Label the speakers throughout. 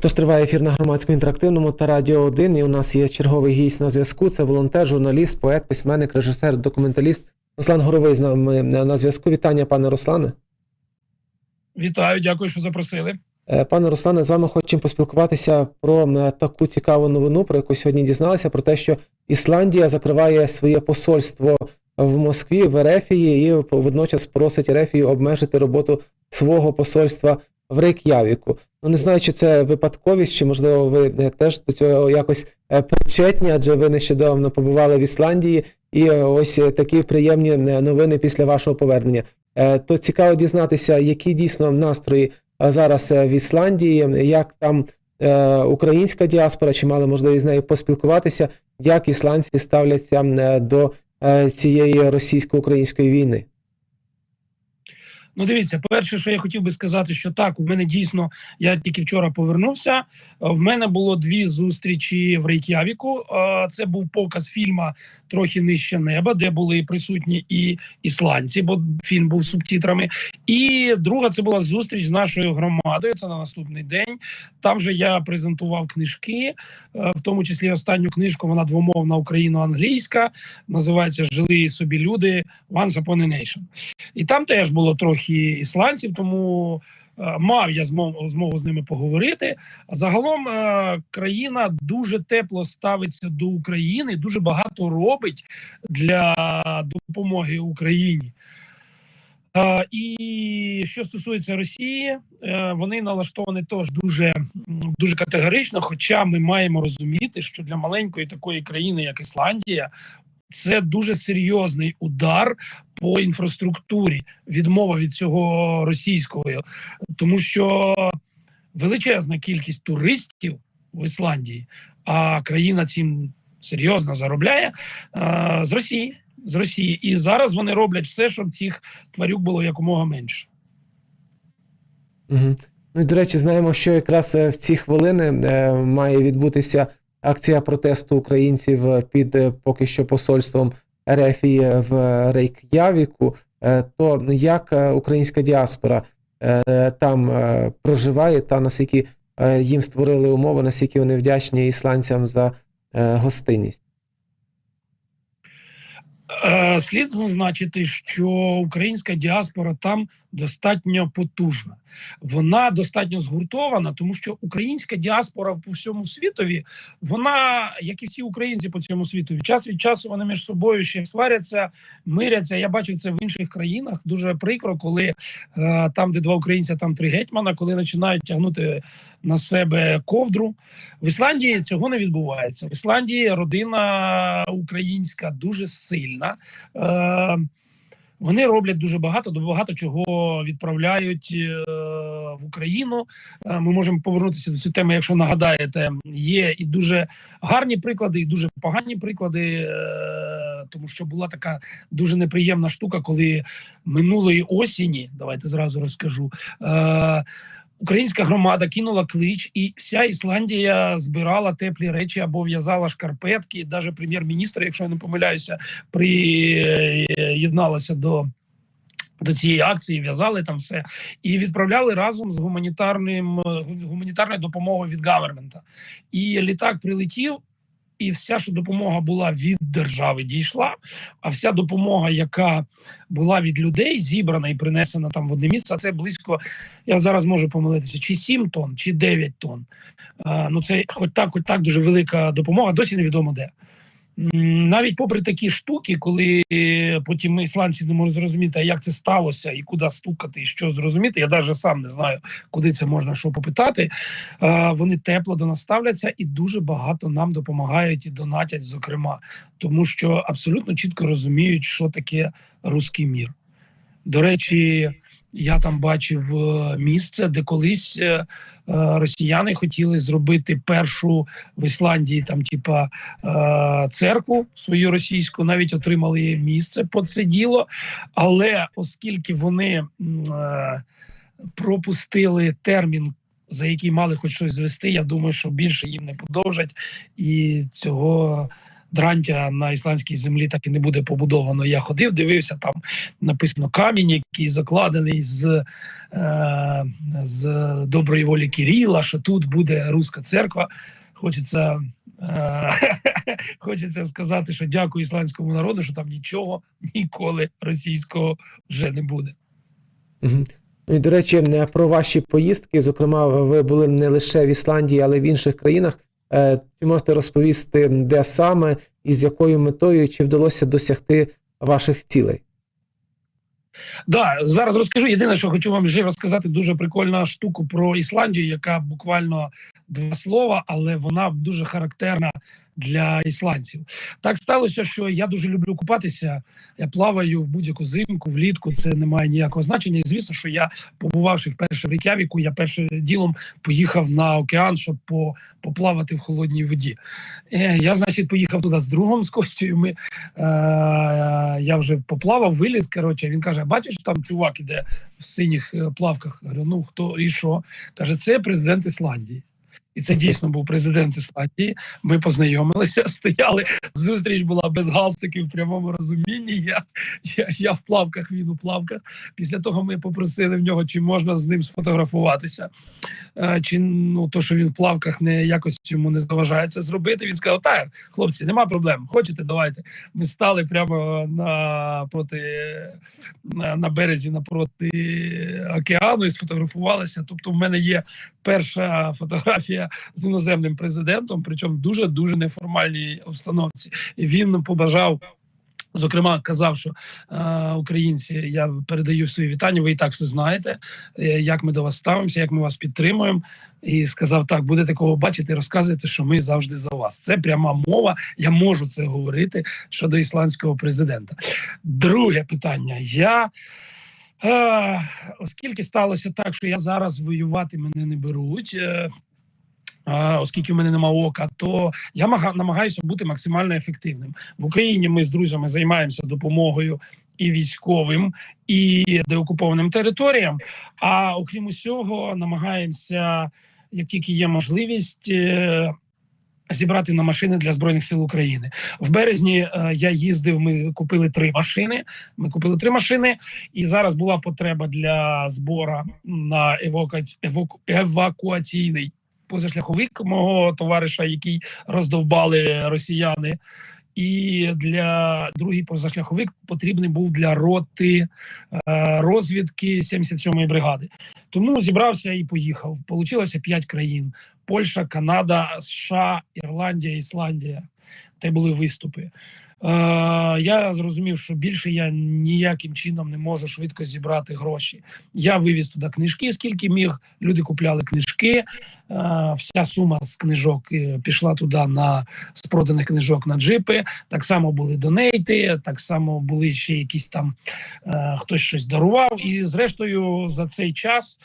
Speaker 1: Тож триває ефір на громадському інтерактивному та радіо 1. І у нас є черговий гість на зв'язку. Це волонтер, журналіст, поет, письменник, режисер, документаліст Руслан Горовий з нами на зв'язку. Вітання, пане Руслане.
Speaker 2: Вітаю, дякую, що запросили.
Speaker 1: Е, Пане Руслане, з вами хочемо поспілкуватися про е, таку цікаву новину, про яку сьогодні дізналися, про те, що Ісландія закриває своє посольство в Москві, в Ерефії, і водночас просить Ерефію обмежити роботу свого посольства в Рейк'явіку. Ну не знаю, чи це випадковість, чи можливо ви е, теж до цього якось е, причетні, адже ви нещодавно побували в Ісландії, і е, ось такі приємні новини після вашого повернення. То цікаво дізнатися, які дійсно настрої зараз в Ісландії, як там українська діаспора, чи мали можливість з нею поспілкуватися, як ісландці ставляться до цієї російсько-української війни?
Speaker 2: Ну, дивіться, перше, що я хотів би сказати, що так, у мене дійсно, я тільки вчора повернувся. В мене було дві зустрічі в Рейк'явіку. Це був показ фільма Трохи нижче неба, де були присутні і ісландці, бо фільм був субтитрами. І друга це була зустріч з нашою громадою. Це на наступний день. Там же я презентував книжки, е, в тому числі останню книжку. Вона двомовна україно-англійська. Називається Жили собі люди Once Upon a Nation. І там теж було трохи ісландців, тому е, мав я змогу, з ними поговорити. Загалом е, країна дуже тепло ставиться до України, дуже багато робить для допомоги Україні. Е, і що стосується Росії, вони налаштовані теж дуже, дуже категорично. Хоча ми маємо розуміти, що для маленької такої країни, як Ісландія, це дуже серйозний удар по інфраструктурі, відмова від цього російського, тому що величезна кількість туристів в Ісландії, а країна цим серйозно заробляє е, з Росії. З Росії, і зараз вони роблять все, щоб цих тварюк було якомога менше.
Speaker 1: Угу. Ну і до речі, знаємо, що якраз е, в ці хвилини е, має відбутися акція протесту українців під поки що посольством Ерефії в Рейк'явіку. Е, То як е, українська діаспора е, там проживає, та наскільки їм створили умови, наскільки вони вдячні ісландцям за гостинність?
Speaker 2: Е, Слід зазначити, що українська діаспора там достатньо потужна. Вона достатньо згуртована, тому що українська діаспора по всьому світові, вона, як і всі українці по цьому світу, час від часу вони між собою ще сваряться, миряться. Я бачив це в інших країнах. Дуже прикро, коли е, там, де два українця, там три гетьмана, коли починають тягнути на себе ковдру. В Ісландії цього не відбувається. В Ісландії родина українська дуже сильна. Е, вони роблять дуже багато, до багато чого відправляють е, в Україну. Е, ми можемо повернутися до цієї теми, якщо нагадаєте, є і дуже гарні приклади, і дуже погані приклади, е, тому що була така дуже неприємна штука, коли минулої осені, давайте зразу розкажу. Українська громада кинула клич, і вся Ісландія збирала теплі речі або в'язала шкарпетки. Навіть прем'єр-міністр, якщо я не помиляюся, приєдналася до. До цієї акції в'язали там все і відправляли разом з гуманітарним гуманітарною допомогою від гавермента. І літак прилетів, і вся ж допомога була від держави дійшла. А вся допомога, яка була від людей, зібрана і принесена там в одне місце, це близько. Я зараз можу помилитися, чи 7 тонн, чи 9 тонн. А, ну це хоч так, хоч так дуже велика допомога, досі невідомо де. Навіть попри такі штуки, коли е, потім ісландці не можуть зрозуміти, як це сталося, і куди стукати, і що зрозуміти. Я навіть сам не знаю, куди це можна що попитати. Е, Вони тепло до нас ставляться і дуже багато нам допомагають і донатять, зокрема, тому що абсолютно чітко розуміють, що таке руський мір. До речі, я там бачив е, місце, де колись е, е, росіяни хотіли зробити першу в Ісландії там, типа церкву свою російську, навіть отримали місце під це діло. Але оскільки вони пропустили термін, за який мали хоч щось звести, я думаю, що більше їм не подовжать, і цього дрантя на ісландській землі так і не буде побудовано. Я ходив, дивився там написано камінь, який закладений з, е, з доброї волі Кирила, що тут буде руська церква. Хочеться, е, хочеться сказати, що дякую ісландському народу, що там нічого ніколи російського вже не буде.
Speaker 1: Ну і до речі, про ваші поїздки. Зокрема, ви були не лише в Ісландії, але й в інших країнах. Е, Чи можете розповісти, де саме і з якою метою, чи вдалося досягти ваших цілей?
Speaker 2: Да, зараз розкажу. Єдине, що хочу вам вже розказати, дуже прикольна штуку про Ісландію, яка буквально два слова, але вона дуже характерна для ісландців. Так сталося, що я дуже люблю купатися. Я плаваю в будь-яку зимку, влітку. Це не має ніякого значення. І звісно, що я побувавши вперше в Рейкявіку, я першим ділом поїхав на океан, щоб поплавати в холодній воді. Е, я, значить, поїхав туди з другом з Костю. Ми е, я вже поплавав, виліз. Коротше, він каже: бачиш, там чувак іде в синіх е, плавках. Я Говорю, ну хто і що? Каже, це президент Ісландії. І це дійсно був президент Ісландії. Ми познайомилися, стояли. Зустріч була без галстуків в прямому розумінні. Я, я, я в плавках, він у плавках. Після того ми попросили в нього, чи можна з ним сфотографуватися. Е, Чи ну то, що він в плавках не якось йому не заважає це зробити. Він сказав: так, хлопці, нема проблем. Хочете, давайте. Ми стали прямо на проти на, на березі напроти океану і сфотографувалися. Тобто, в мене є перша фотографія з іноземним президентом, причому в дуже дуже неформальній обстановці. Він побажав. Зокрема, казав, що е, українці, я передаю свої вітання. Ви і так все знаєте, е, як ми до вас ставимося, як ми вас підтримуємо. І сказав: так, будете кого бачити, розказуйте, що ми завжди за вас. Це пряма мова. Я можу це говорити щодо ісландського президента. Друге питання. Я е, оскільки сталося так, що я зараз воювати мене не беруть. Е, а, Оскільки в мене нема ока, то я мага- намагаюся бути максимально ефективним в Україні. Ми з друзями займаємося допомогою і військовим, і деокупованим територіям. А окрім усього, намагаємося, як тільки є можливість. е, Зібрати на машини для збройних сил України в березні. е, я їздив. Ми купили три машини. Ми купили три машини, і зараз була потреба для збору на еваку... еваку... евакуаційний позашляховик мого товариша, який роздовбали росіяни. І для другий позашляховик потрібний був для роти е, розвідки 77-ї бригади. Тому зібрався і поїхав. Получилося п'ять країн: Польща, Канада, США, Ірландія, Ісландія. Те були виступи. Е, я зрозумів, що більше я ніяким чином не можу швидко зібрати гроші. Я вивіз туди книжки, скільки міг. Люди купляли книжки. Е, Вся сума з книжок е, пішла туди на з проданих книжок на джипи. Так само були донейти, так само були ще якісь там е, хтось щось дарував. І зрештою, за цей час,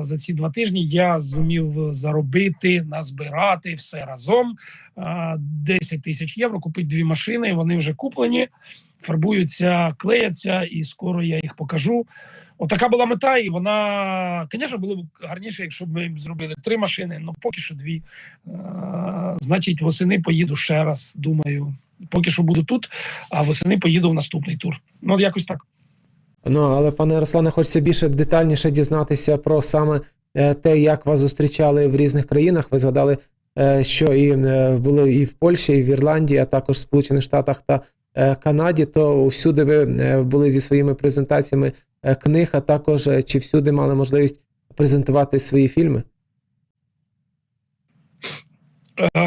Speaker 2: за ці два тижні, я зумів заробити, назбирати все разом е, 10 тисяч євро. Купити дві машини. Вони вже куплені, фарбуються, клеяться, і скоро я їх покажу. Отака була мета, і вона, звісно, було б гарніше, якщо б ми зробили три машини, але поки що дві. Е, значить, восени поїду ще раз. Думаю, поки що буду тут, а восени поїду в наступний тур. Ну, якось так.
Speaker 1: Ну, але пане Руслане, хочеться більше детальніше дізнатися про саме е, те, як вас зустрічали в різних країнах. Ви згадали, е, що і е, були і в Польщі, і в Ірландії, а також в Сполучених Штатах та Канаді. То всюди ви були зі своїми презентаціями книг, а також чи всюди мали можливість презентувати свої фільми?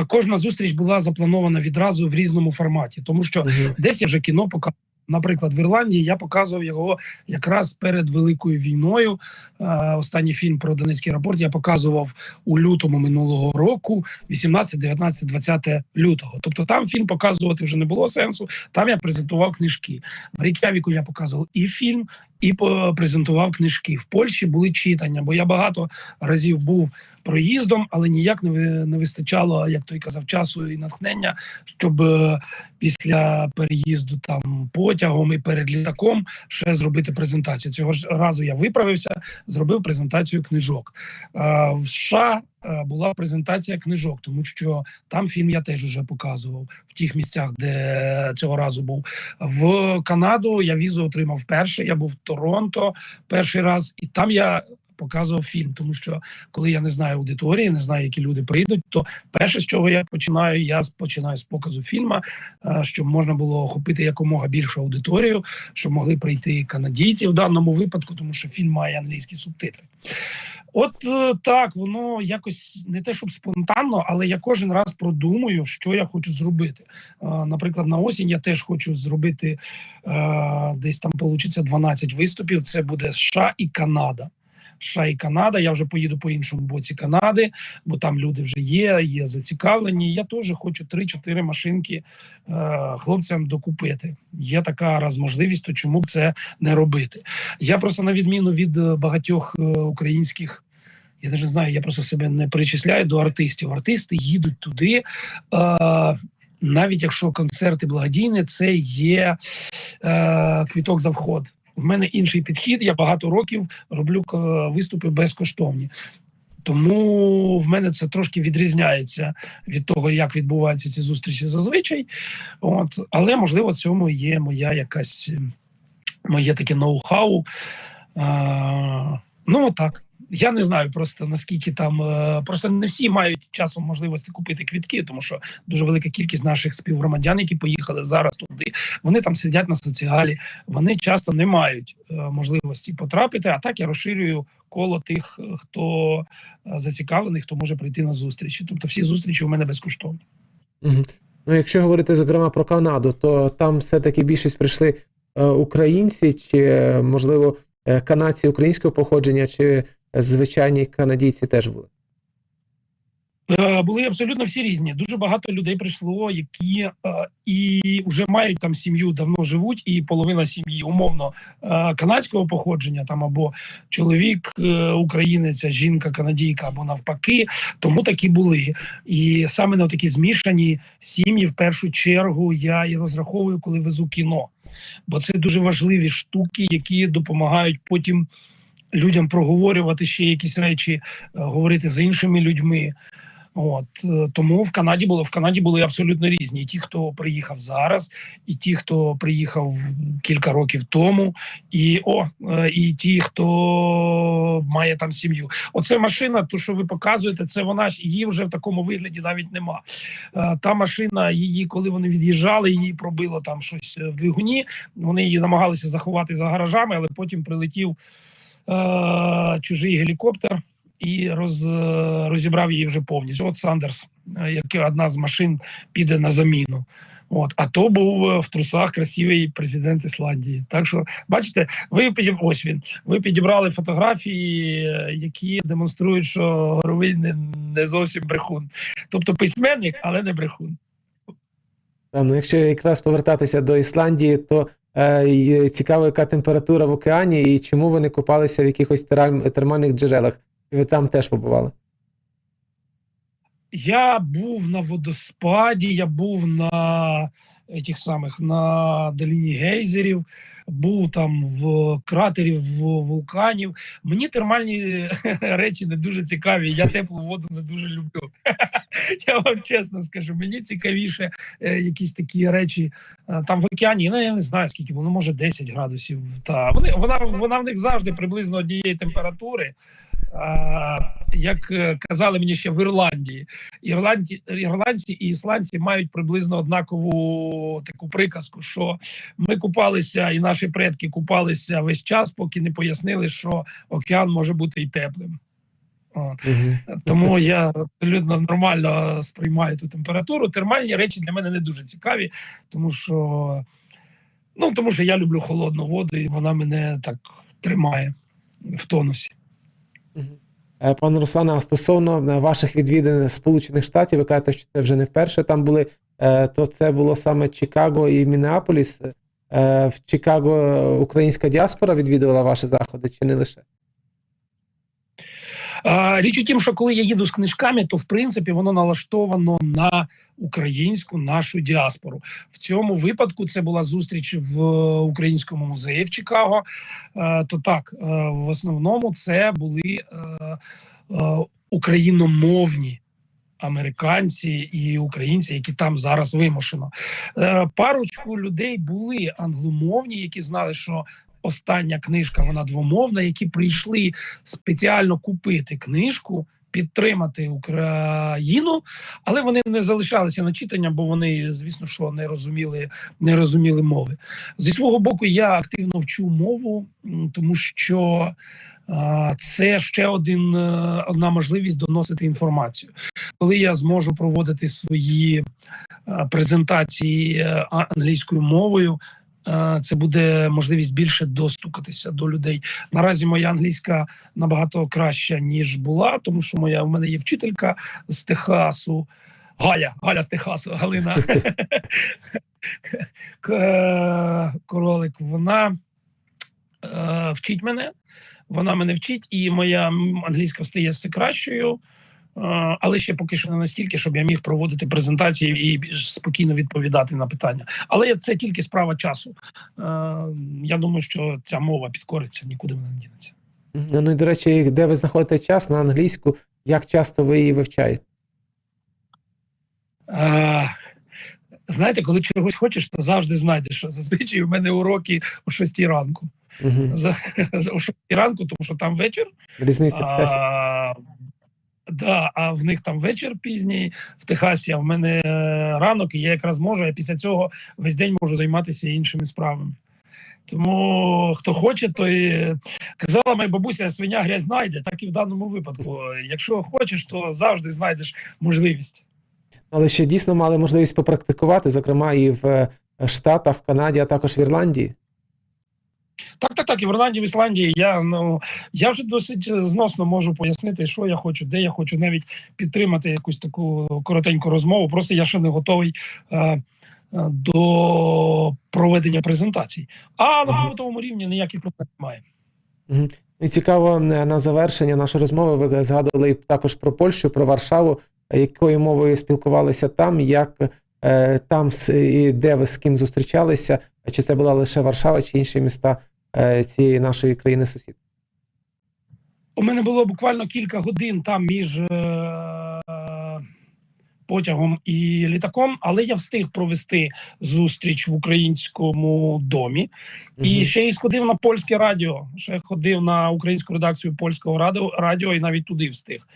Speaker 2: Кожна зустріч була запланована відразу в різному форматі, тому що десь я вже кіно показав. Наприклад, в Ірландії я показував його якраз перед великою війною. Е, Останній фільм про Донецький аеропорт я показував у лютому минулого року, 18, 19, 20 лютого. Тобто там фільм показувати вже не було сенсу. Там я презентував книжки. В Рікявіку я показував і фільм, і презентував книжки. В Польщі були читання, бо я багато разів був проїздом, але ніяк не ви- не вистачало, як той казав, часу і натхнення, щоб е, після переїзду там потягом і перед літаком ще зробити презентацію. Цього ж разу я виправився, зробив презентацію книжок. Е, В США була презентація книжок, тому що там фільм я теж вже показував в тих місцях, де цього разу був. В Канаду я візу отримав вперше. Я був в Торонто перший раз, і там я показував фільм. Тому що коли я не знаю аудиторії, не знаю, які люди прийдуть, то перше, з чого я починаю, я починаю з показу фільму, е, щоб можна було охопити якомога більшу аудиторію, щоб могли прийти канадійці в даному випадку, тому що фільм має англійські субтитри. От е, так, воно якось не те, щоб спонтанно, але я кожен раз продумую, що я хочу зробити. Е, Наприклад, на осінь я теж хочу зробити десь там вийде 12 виступів. Це буде США і Канада. США і Канада. Я вже поїду по іншому боці Канади, бо там люди вже є, є зацікавлені. Я теж хочу 3-4 машинки е, хлопцям докупити. Є така раз можливість, то чому б це не робити? Я просто на відміну від е, багатьох е, українських. Я навіть не знаю, я просто себе не причисляю до артистів. Артисти їдуть туди, е, навіть якщо концерти благодійні, це є е, квіток за вход. В мене інший підхід. Я багато років роблю е, виступи безкоштовні. Тому в мене це трошки відрізняється від того, як відбуваються ці зустрічі зазвичай. От, але можливо, в цьому є моя якась е, моє таке ноу-хау. А, ну так. Я не знаю просто наскільки там е, просто не всі мають часом можливості купити квітки, тому що дуже велика кількість наших співгромадян, які поїхали зараз туди, вони там сидять на соціалі, вони часто не мають е, можливості потрапити. А так я розширюю коло тих, е, хто зацікавлений, хто може прийти на зустрічі. Тобто всі зустрічі у мене безкоштовні.
Speaker 1: Ну, якщо говорити, зокрема, про Канаду, то там все-таки більшість прийшли українці, чи, можливо, канадці українського походження, чи звичайні канадійці теж були.
Speaker 2: Е, Були абсолютно всі різні. Дуже багато людей прийшло, які е, і вже мають там сім'ю, давно живуть, і половина сім'ї умовно е, канадського походження, там або чоловік е, українець, жінка канадійка, або навпаки. Тому такі були. І саме на такі змішані сім'ї, в першу чергу, я і розраховую, коли везу кіно. Бо це дуже важливі штуки, які допомагають потім людям проговорювати ще якісь речі, е, говорити з іншими людьми. От е, тому в Канаді було в Канаді були абсолютно різні. Ті, хто приїхав зараз, і ті, хто приїхав кілька років тому, і о, е, і ті, хто має там сім'ю. Оце машина, ту, що ви показуєте, це вона ж її вже в такому вигляді навіть нема. Та машина, її, коли вони від'їжджали, її пробило там щось в двигуні. Вони її намагалися заховати за гаражами, але потім прилетів е, чужий гелікоптер і роз, е, розібрав її вже повністю. От Сандерс, е, як одна з машин піде на заміну. От, а то був в трусах красивий президент Ісландії. Так що, бачите, ви підіб... ось він. Ви підібрали фотографії, які демонструють, що Горовий не, не зовсім брехун. Тобто письменник, але не брехун.
Speaker 1: Там, ну, якщо якраз повертатися до Ісландії, то цікаво, яка температура в океані і чому вони купалися в якихось термальних джерелах. Ви там теж побували.
Speaker 2: Я був на водоспаді, я був на тих самих на долині гейзерів, був там в кратері в вулканів. Мені термальні речі не дуже цікаві. Я теплу воду не дуже люблю. Я вам чесно скажу, мені цікавіше е, якісь такі речі е, там в океані. Ну я не знаю скільки, воно може 10 градусів. Та вони вона вона в них завжди приблизно однієї температури. Як е, казали мені ще в Ірландії, Ірландці, ірландці і ісландці мають приблизно однакову таку приказку, що ми купалися, і наші предки купалися весь час, поки не пояснили, що океан може бути і теплим. От.
Speaker 1: Угу.
Speaker 2: Тому я абсолютно нормально сприймаю ту температуру. Термальні речі для мене не дуже цікаві, тому що ну тому що я люблю холодну воду, і вона мене так тримає в тонусі.
Speaker 1: Е, Пане Руслане, а стосовно е, ваших відвідин Сполучених Штатів, ви кажете, що це вже не вперше там були, е, то це було саме Чикаго і Міннеаполіс. Е, В Чикаго українська діаспора відвідувала ваші заходи, чи не лише?
Speaker 2: Річ у тім, що коли я їду з книжками, то в принципі воно налаштовано на українську нашу діаспору. В цьому випадку це була зустріч в українському музеї в Чикаго. Е, То так, е, в основному це були україномовні американці і українці, які там зараз вимушено. Е, Парочку людей були англомовні, які знали, що остання книжка вона двомовна, які прийшли спеціально купити книжку. Підтримати Україну, але вони не залишалися на читання, бо вони, звісно, що не розуміли, не розуміли мови. Зі свого боку, я активно вчу мову, тому що це ще один е, одна можливість доносити інформацію. Коли я зможу проводити свої е, презентації е, англійською мовою. Це буде можливість більше достукатися до людей. Наразі моя англійська набагато краща ніж була, тому що моя в мене є вчителька з Техасу. Галя, Галя з Техасу, Галина Королик. Вона вчить мене, вона мене вчить, і моя англійська стає все кращою. Але ще поки що не настільки, щоб я міг проводити презентації і більш спокійно відповідати на питання. Але це тільки справа часу. Я думаю, що ця мова підкориться, нікуди вона не дінеться.
Speaker 1: Мгм. Ну і до речі, де ви знаходите час на англійську, як часто ви її вивчаєте?
Speaker 2: Е, Знаєте, коли чогось хочеш, то завжди знайдеш. Зазвичай у мене уроки о 6 ранку.
Speaker 1: Угу.
Speaker 2: За, о 6 ранку, тому що там вечір.
Speaker 1: Різниця в часі.
Speaker 2: А, да, а в них там вечір пізній в Техасі, а в мене е, ранок, і я якраз можу, а після цього весь день можу займатися іншими справами. Тому хто хоче, то і казала моя бабуся, свиня грязь знайде, так і в даному випадку. Якщо хочеш, то завжди знайдеш можливість.
Speaker 1: Але ще дійсно мали можливість попрактикувати, зокрема, і в е, Штатах, в Канаді, а також в Ірландії.
Speaker 2: Так, так, так. І в Ірландії, в Ісландії я ну я вже досить зносно можу пояснити, що я хочу, де я хочу навіть підтримати якусь таку коротеньку розмову. Просто я ще не готовий е, е, до проведення презентацій. А на
Speaker 1: Мгм.
Speaker 2: рівні ніяких проблем немає.
Speaker 1: І цікаво е, на завершення нашої розмови. Ви згадували також про Польщу, про Варшаву. Е, Якою мовою спілкувалися там? Як е, там і де ви з ким зустрічалися? Чи це була лише Варшава, чи інші міста е, цієї нашої країни сусід?
Speaker 2: У мене було буквально кілька годин там між е, потягом і літаком, але я встиг провести зустріч в українському домі. І ще й сходив на польське радіо. Ще ходив на українську редакцію польського радіо, радіо і навіть туди встиг.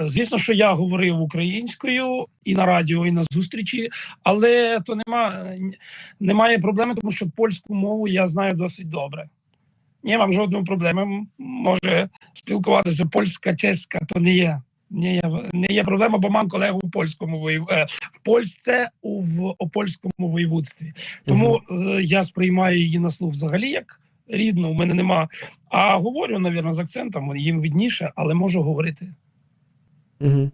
Speaker 2: Звісно, що я говорив українською і на радіо, і на зустрічі, але то нема, немає проблеми, тому що польську мову я знаю досить добре. Не mam жодної проблеми. Може спілкуватися польська, чеська, то не є. Не є, не є проблема, бо мам колегу в польському е, в Польщі у в опольському воєводстві. Тому е, я сприймаю її на слух взагалі як рідну. У мене нема. А говорю, навірно, з акцентом, їм відніше, але можу говорити.
Speaker 1: Угу.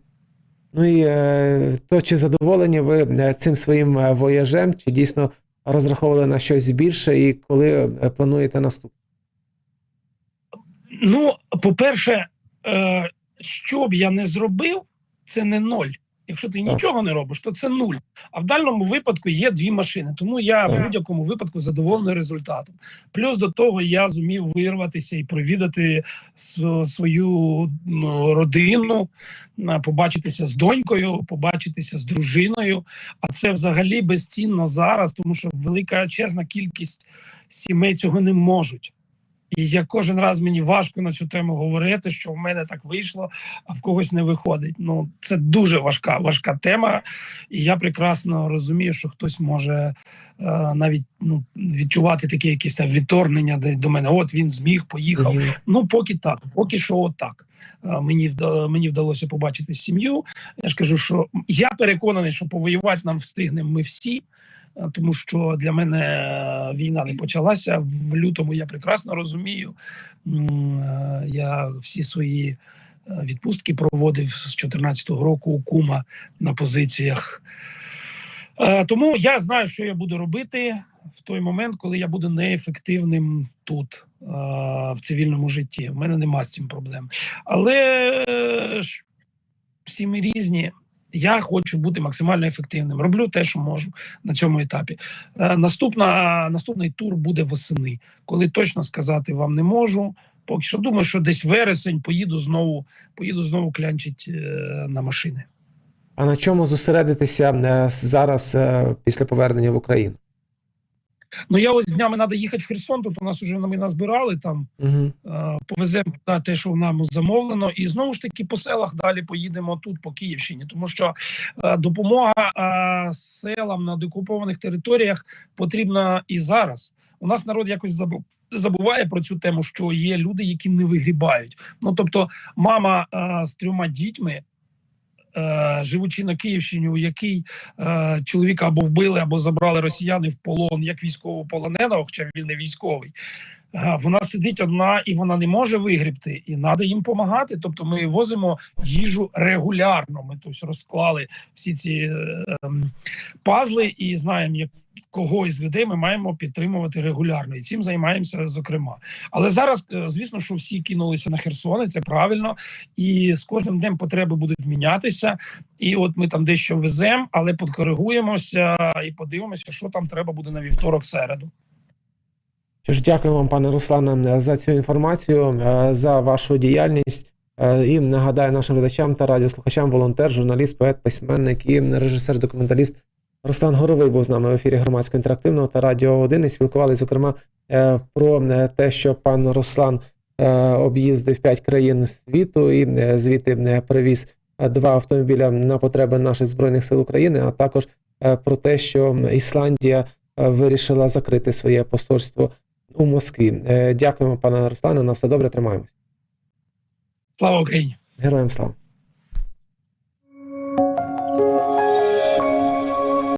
Speaker 1: Ну і е, то чи задоволені ви е, цим своїм е, вояжем, чи дійсно розраховували на щось більше, і коли плануєте наступне?
Speaker 2: Ну, по-перше, що б я не зробив, це не ноль. Якщо ти нічого не робиш, то це нуль. А в даному випадку є дві машини. Тому я в будь-якому випадку задоволений результатом. Плюс до того я зумів вирватися і провідати свою ну, родину, побачитися з донькою, побачитися з дружиною. А це взагалі безцінно зараз, тому що велика чесна кількість сімей цього не можуть. І я кожен раз мені важко на цю тему говорити, що в мене так вийшло, а в когось не виходить. Ну це дуже важка, важка тема, і я прекрасно розумію, що хтось може е, навіть ну відчувати таке якесь там відторгнення до, мене. От він зміг, поїхав.
Speaker 1: Мгм.
Speaker 2: Ну, поки так, поки що отак. Е, Мені мені вдалося побачити сім'ю. Я ж кажу, що я переконаний, що повоювати нам встигнемо ми всі. Е, Тому що для мене е, війна не почалася в лютому. Я прекрасно розумію. Е, Я всі свої відпустки проводив з 2014 року у кума на позиціях. Тому я знаю, що я буду робити в той момент, коли я буду неефективним тут, в цивільному житті. У мене нема з цим проблем. Але всі ми різні. Я хочу бути максимально ефективним. Роблю те, що можу на цьому етапі. Е, Наступна наступний тур буде восени, коли точно сказати вам не можу. Поки що думаю, що десь вересень поїду знову, поїду знову клянчить е, на машини.
Speaker 1: А на чому зосередитися е, зараз після повернення в Україну?
Speaker 2: Ну я ось днями треба їхати в Херсон. Тут у нас вже ми назбирали там.
Speaker 1: Угу.
Speaker 2: Повеземо туди те, що нам замовлено, і знову ж таки по селах далі поїдемо тут по Київщині, тому що е, допомога е, селам на декупованих територіях потрібна і зараз. У нас народ якось забув. Забуває про цю тему, що є люди, які не вигрібають. Ну тобто, мама е, з трьома дітьми, живучи на Київщині, у якій е, чоловіка або вбили, або забрали росіяни в полон як військовополоненого, хоча він не військовий. Е, Вона сидить одна і вона не може вигрібти, і треба їм допомагати. Тобто ми возимо їжу регулярно. Ми тобто розклали всі ці е, ем, пазли і знаємо, як кого із людей ми маємо підтримувати регулярно, і цим займаємося зокрема. Але зараз, е, звісно, що всі кинулися на Херсон, і це правильно, і з кожним днем потреби будуть мінятися. І от ми там дещо веземо, але подкоригуємося і подивимося, що там треба буде на вівторок середу.
Speaker 1: Що ж, дякую вам, пане Руслане, за цю інформацію, е, за вашу діяльність. Е, І нагадаю нашим глядачам та радіослухачам, волонтер, журналіст, поет, письменник і режисер-документаліст Руслан Горовий був з нами в ефірі громадського інтерактивного та Радіо 1 і спілкувалися, зокрема, е, про е, те, що пан Руслан е, об'їздив 5 країн світу і е, звідти е, привіз е, два автомобіля на потреби наших збройних сил України, а також е, про те, що Ісландія е, вирішила закрити своє посольство у Москві. Е, Дякуємо, пане Руслане. На все добре, тримаємось.
Speaker 2: Слава Україні!
Speaker 1: Героям слава.